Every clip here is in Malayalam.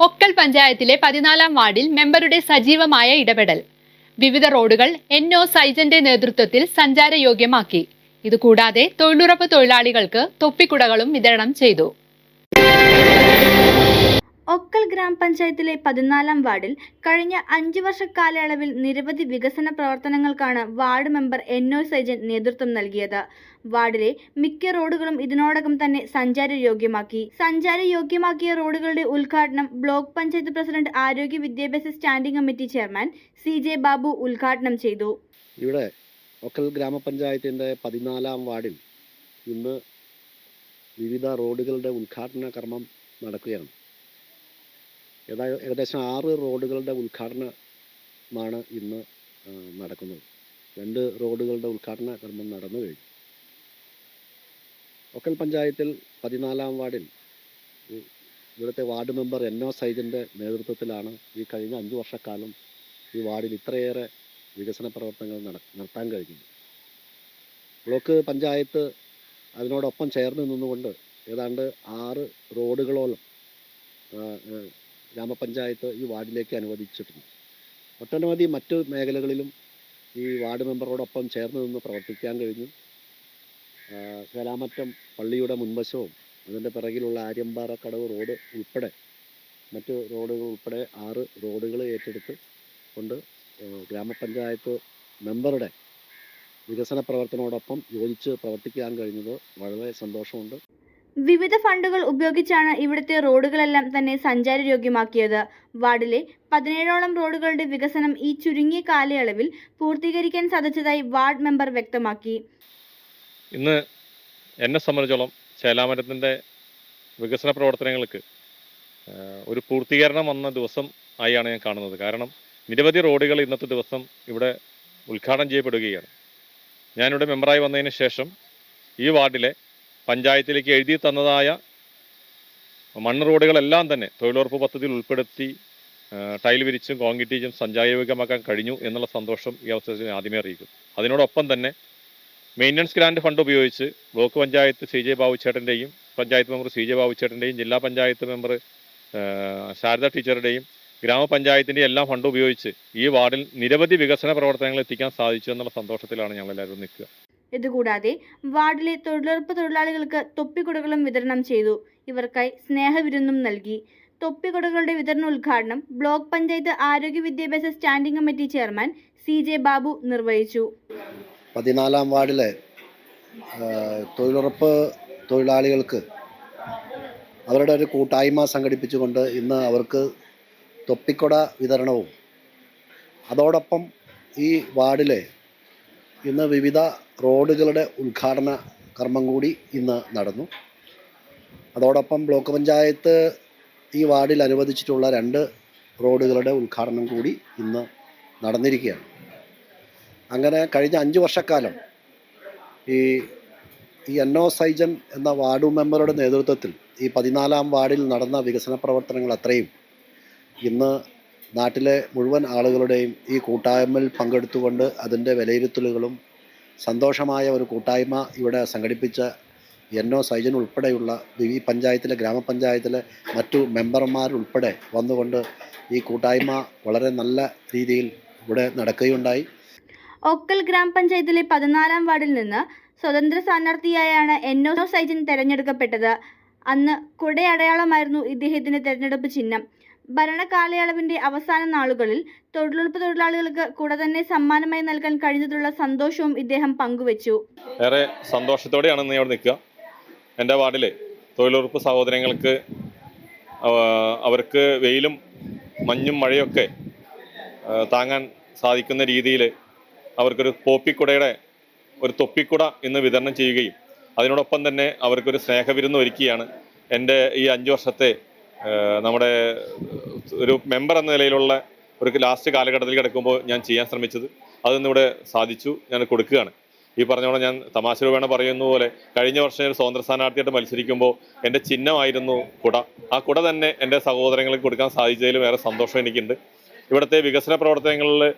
ഒക്കൽ പഞ്ചായത്തിലെ പതിനാലാം വാർഡിൽ മെമ്പറുടെ സജീവമായ ഇടപെടൽ. വിവിധ റോഡുകൾ എൻ ഒ സൈജന്റെ നേതൃത്വത്തിൽ സഞ്ചാരയോഗ്യമാക്കി. ഇതുകൂടാതെ തൊഴിലുറപ്പ് തൊഴിലാളികൾക്ക് തൊപ്പിക്കുടകളും വിതരണം ചെയ്തു. ഒക്കൽ ഗ്രാമപഞ്ചായത്തിലെ പതിനാലാം വാർഡിൽ കഴിഞ്ഞ അഞ്ച് വർഷ കാലയളവിൽ നിരവധി വികസന പ്രവർത്തനങ്ങൾക്കാണ് ward member N O Saijan നേതൃത്വം നൽകിയത്. വാർഡിലെ മിക്ക റോഡുകളും ഇതിനോടകം തന്നെ സഞ്ചാരയോഗ്യമാക്കി. സഞ്ചാരയോഗ്യമാക്കിയ റോഡുകളുടെ ഉദ്ഘാടനം ബ്ലോക്ക് പഞ്ചായത്ത് പ്രസിഡന്റ് ആരോഗ്യ വിദ്യാഭ്യാസ standing committee chairman C J Babu ഉദ്ഘാടനം ചെയ്തു. ഇവിടെ ഒക്കൽ ഗ്രാമപഞ്ചായത്തിന്റെ പതിനാലാം വാർഡിൽ ഇന്ന് വിവിധ റോഡുകളുടെ ഉദ്ഘാടന കർമ്മം നടക്കുകയാണ്. ഏകദേശം ആറ് റോഡുകളുടെ ഉദ്ഘാടനമാണ് ഇന്ന് നടക്കുന്നത്. രണ്ട് റോഡുകളുടെ ഉദ്ഘാടന കർമ്മം നടന്നു കഴിഞ്ഞു. ഒക്കൽ പഞ്ചായത്തിൽ പതിനാലാം വാർഡിൽ ഇവിടുത്തെ വാർഡ് മെമ്പർ എൻ ഒ സൈദിന്റെ നേതൃത്വത്തിലാണ് ഈ കഴിഞ്ഞ അഞ്ച് വർഷക്കാലം ഈ വാർഡിൽ ഇത്രയേറെ വികസന പ്രവർത്തനങ്ങൾ നട നടത്താൻ കഴിഞ്ഞത്. ബ്ലോക്ക് പഞ്ചായത്ത് അതിനോടൊപ്പം ചേർന്ന് നിന്നുകൊണ്ട് ഏതാണ്ട് ആറ് റോഡുകളോളം ഗ്രാമപഞ്ചായത്ത് ഈ വാർഡിലേക്ക് അനുവദിച്ചിട്ടുണ്ട്. ഒട്ടനവധി മറ്റ് മേഖലകളിലും ഈ വാർഡ് മെമ്പറോടൊപ്പം ചേർന്ന് നിന്ന് പ്രവർത്തിക്കാൻ കഴിഞ്ഞു. കലാമറ്റം പള്ളിയുടെ മുൻവശവും അതിന്റെ പിറകിലുള്ള ആര്യമ്പാറ കടവ് റോഡ് ഉൾപ്പെടെ മറ്റ് റോഡുകൾ ഉൾപ്പെടെ ആറ് റോഡുകൾ ഏറ്റെടുത്ത് കൊണ്ട് ഗ്രാമപഞ്ചായത്ത് മെമ്പറുടെ വികസന പ്രവർത്തനോടൊപ്പം യോജിച്ച് പ്രവർത്തിക്കാൻ കഴിഞ്ഞത് വളരെ സന്തോഷമുണ്ട്. വിവിധ ഫണ്ടുകൾ ഉപയോഗിച്ചാണ് ഇവിടുത്തെ റോഡുകളെല്ലാം തന്നെ സഞ്ചാരയോഗ്യമാക്കിയത്. വാർഡിലെ പതിനേഴോളം റോഡുകളുടെ വികസനം ഈ ചുരുങ്ങിയ കാലയളവിൽ പൂർത്തീകരിക്കാൻ സാധിച്ചതായി വാർഡ് മെമ്പർ വ്യക്തമാക്കി. ഇന്ന് എന്നെ സംബന്ധിച്ചോളം ചേലാമരത്തിന്റെ വികസന പ്രവർത്തനങ്ങൾക്ക് ഒരു പൂർത്തീകരണം വന്ന ദിവസം ആയാണ് ഞാൻ കാണുന്നത്. കാരണം നിരവധി റോഡുകൾ ഇന്നത്തെ ദിവസം ഇവിടെ ഉദ്ഘാടനം ചെയ്യപ്പെടുകയാണ്. ഞാനിവിടെ മെമ്പറായി വന്നതിന് ശേഷം ഈ വാർഡിലെ പഞ്ചായത്തിലേക്ക് എഴുതി തന്നതായ മണ്ണ് റോഡുകളെല്ലാം തന്നെ തൊഴിലുറപ്പ് പദ്ധതിയിൽ ഉൾപ്പെടുത്തി ടൈൽ വിരിച്ചും കോൺക്രീറ്റ് സഞ്ചാരയോഗ്യമാക്കാൻ കഴിഞ്ഞു എന്നുള്ള സന്തോഷം ഈ അവസരത്തിൽ ആദ്യമേ അറിയിക്കും അതിനോടൊപ്പം തന്നെ മെയിന്റനൻസ് ഗ്രാൻഡ് ഫണ്ട് ഉപയോഗിച്ച് ബ്ലോക്ക് പഞ്ചായത്ത് സി ജെ ബാബുച്ചേട്ടന്റെയും പഞ്ചായത്ത് മെമ്പർ സി ജെ ബാബുച്ചേട്ടന്റെയും ജില്ലാ പഞ്ചായത്ത് മെമ്പർ ശാരദ ടീച്ചറുടെയും ഗ്രാമപഞ്ചായത്തിന്റെ എല്ലാം ഫണ്ട് ഉപയോഗിച്ച് ഈ വാർഡിൽ നിരവധി വികസന പ്രവർത്തനങ്ങൾ എത്തിക്കാൻ സാധിച്ചു എന്നുള്ള സന്തോഷത്തിലാണ് ഞങ്ങളെല്ലാവരും നിൽക്കുക. ഇതുകൂടാതെ വാർഡിലെ തൊഴിലുറപ്പ് തൊഴിലാളികൾക്ക് തൊപ്പിക്കുടകളും വിതരണം ചെയ്തു. ഇവർക്കായി സ്നേഹവിരുന്നും നൽകി. തൊപ്പിക്കുടകളുടെ വിതരണ ഉദ്ഘാടനം ബ്ലോക്ക് പഞ്ചായത്ത് ആരോഗ്യ വിദ്യാഭ്യാസ standing committee chairman C J Babu നിർവഹിച്ചു. പതിനാലാം വാർഡിലെ തൊഴിലുറപ്പ് തൊഴിലാളികൾക്ക് അവരുടെ ഒരു കൂട്ടായ്മ സംഘടിപ്പിച്ചുകൊണ്ട് ഇന്ന് അവർക്ക് തൊപ്പിക്കൊട വിതരണവും അതോടൊപ്പം ഈ വാർഡിലെ ഇന്ന് വിവിധ റോഡുകളുടെ ഉദ്ഘാടന കർമ്മം കൂടി ഇന്ന് നടന്നു. അതോടൊപ്പം ബ്ലോക്ക് പഞ്ചായത്ത് ഈ വാർഡിൽ അനുവദിച്ചിട്ടുള്ള രണ്ട് റോഡുകളുടെ ഉദ്ഘാടനം കൂടി ഇന്ന് നടന്നിരിക്കുകയാണ്. അങ്ങനെ കഴിഞ്ഞ അഞ്ച് വർഷക്കാലം ഈ ഈ ഒ സൈജൻ എന്ന വാർഡ് മെമ്പറുടെ നേതൃത്വത്തിൽ ഈ പതിനാലാം വാർഡിൽ നടന്ന വികസന പ്രവർത്തനങ്ങൾ അത്രയും ഇന്ന് നാട്ടിലെ മുഴുവൻ ആളുകളുടെയും ഈ കൂട്ടായ്മയിൽ പങ്കെടുത്തുകൊണ്ട് അതിന്റെ വിലയിരുത്തലുകളും സന്തോഷമായ ഒരു കൂട്ടായ്മ ഇവിടെ സംഘടിപ്പിച്ച എൻ ഒ സൈജൻ ഉൾപ്പെടെയുള്ള ഈ പഞ്ചായത്തിലെ ഗ്രാമപഞ്ചായത്തിലെ മറ്റു മെമ്പർമാരുൾപ്പെടെ വന്നുകൊണ്ട് ഈ കൂട്ടായ്മ വളരെ നല്ല രീതിയിൽ ഇവിടെ നടക്കുകയുണ്ടായി. ഒക്കൽ ഗ്രാമപഞ്ചായത്തിലെ പതിനാലാം വാർഡിൽ നിന്ന് സ്വതന്ത്ര സ്ഥാനാർത്ഥിയായാണ് എൻ ഒ സൈജൻ തെരഞ്ഞെടുക്കപ്പെട്ടത്. അന്ന് കുടയടയാളമായിരുന്നു ഇദ്ദേഹത്തിന്റെ തെരഞ്ഞെടുപ്പ് ചിഹ്നം. ഭരണകാലയളവിന്റെ അവസാന നാളുകളിൽ തൊഴിലുറപ്പ് തൊഴിലാളികൾക്ക് കൂടെ തന്നെ സമ്മാനമായി നൽകാൻ കഴിഞ്ഞതിലുള്ള സന്തോഷവും ഇദ്ദേഹം പങ്കുവച്ചു. ഏറെ സന്തോഷത്തോടെയാണ് ഇന്ന് ഇവിടെ നിൽക്കുക. എന്റെ വാർഡിലെ തൊഴിലുറപ്പ് സഹോദരങ്ങൾക്ക് അവർക്ക് വെയിലും മഞ്ഞും മഴയൊക്കെ താങ്ങാൻ സാധിക്കുന്ന രീതിയിൽ അവർക്കൊരു പോപ്പിക്കുടയുടെ ഒരു തൊപ്പിക്കുട ഇന്ന് വിതരണം ചെയ്യുകയും അതിനോടൊപ്പം തന്നെ അവർക്കൊരു സ്നേഹവിരുന്ന് ഒരുക്കിയാണ് എന്റെ ഈ അഞ്ച് വർഷത്തെ നമ്മുടെ ഒരു മെമ്പർ എന്ന നിലയിലുള്ള ഒരു ലാസ്റ്റ് കാലഘട്ടത്തിൽ കിടക്കുമ്പോൾ ഞാൻ ചെയ്യാൻ ശ്രമിച്ചത്. അതൊന്നിവിടെ സാധിച്ചു. ഞാൻ കൊടുക്കുകയാണ്. ഈ പറഞ്ഞോളം ഞാൻ തമാശ രൂപേണ പറയുന്ന പോലെ കഴിഞ്ഞ വർഷം ഒരു സ്വതന്ത്ര സ്ഥാനാർത്ഥിയായിട്ട് മത്സരിക്കുമ്പോൾ എന്റെ ചിഹ്നമായിരുന്നു കുട. ആ കുട തന്നെ എന്റെ സഹോദരങ്ങൾക്ക് കൊടുക്കാൻ സാധിച്ചതിലും ഏറെ സന്തോഷം എനിക്കുണ്ട്. ഇവിടുത്തെ വികസന പ്രവർത്തനങ്ങളിൽ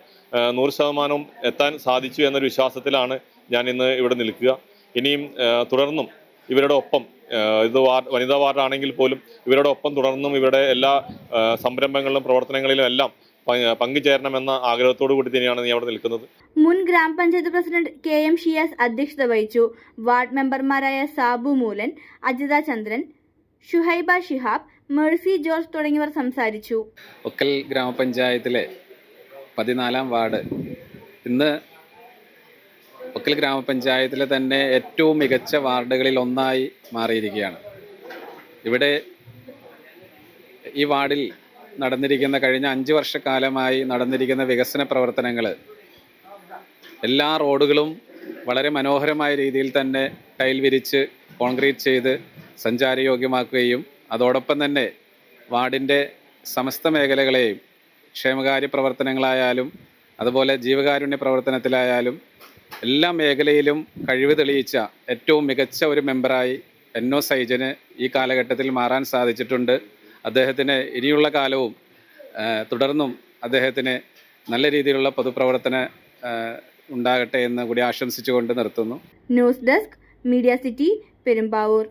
നൂറ് ശതമാനവും എത്താൻ സാധിച്ചു എന്നൊരു വിശ്വാസത്തിലാണ് ഞാൻ ഇന്ന് ഇവിടെ നിൽക്കുക. ഇനിയും തുടർന്നും ഇവരുടെ ഒപ്പം ഇത് വാർഡ് വനിതാ വാർഡാണെങ്കിൽ പോലും ഇവരുടെ ഒപ്പം തുടർന്നും ഇവരുടെ എല്ലാ സംരംഭങ്ങളിലും പ്രവർത്തനങ്ങളിലും എല്ലാം പങ്കുചേരണമെന്ന ആഗ്രഹത്തോടു കൂടി തന്നെയാണ് നീ അവിടെ നിൽക്കുന്നത്. മുൻ ഗ്രാമപഞ്ചായത്ത് പ്രസിഡന്റ് കെ എം ഷിയാസ് അധ്യക്ഷത വഹിച്ചു. വാർഡ് മെമ്പർമാരായ സാബു മൂലൻ അജിത ചന്ദ്രൻ ഷുഹൈബ ഷിഹാബ് മേഴ്സി ജോർജ് തുടങ്ങിയവർ സംസാരിച്ചു. ഒക്കൽ ഗ്രാമപഞ്ചായത്തിലെ പതിനാലാം വാർഡ് ഇന്ന് ഒക്കൽ ഗ്രാമപഞ്ചായത്തിലെ തന്നെ ഏറ്റവും മികച്ച വാർഡുകളിൽ ഒന്നായി മാറിയിരിക്കുകയാണ്. ഇവിടെ ഈ വാർഡിൽ നടന്നിരിക്കുന്ന കഴിഞ്ഞ അഞ്ച് വർഷക്കാലമായി നടന്നിരിക്കുന്ന വികസന പ്രവർത്തനങ്ങൾ എല്ലാ റോഡുകളും വളരെ മനോഹരമായ രീതിയിൽ തന്നെ ടൈൽ വിരിച്ച് കോൺക്രീറ്റ് ചെയ്ത് സഞ്ചാരയോഗ്യമാക്കുകയും അതോടൊപ്പം തന്നെ വാർഡിന്റെ സമസ്ത മേഖലകളെയും ക്ഷേമകാര്യ പ്രവർത്തനങ്ങളായാലും അതുപോലെ ജീവകാരുണ്യ പ്രവർത്തനത്തിലായാലും എല്ലാ മേഖലയിലും കഴിവ് തെളിയിച്ച ഏറ്റവും മികച്ച ഒരു മെമ്പറായി എൻ ഒ സൈജന് ഈ കാലഘട്ടത്തിൽ മാറാൻ സാധിച്ചിട്ടുണ്ട്. അദ്ദേഹത്തിന് ഇനിയുള്ള കാലവും തുടർന്നും അദ്ദേഹത്തിന് നല്ല രീതിയിലുള്ള പൊതുപ്രവർത്തന ഉണ്ടാകട്ടെ എന്ന് കൂടി ആശംസിച്ചുകൊണ്ട് നിർത്തുന്നു. News desk media city Perumbavoor.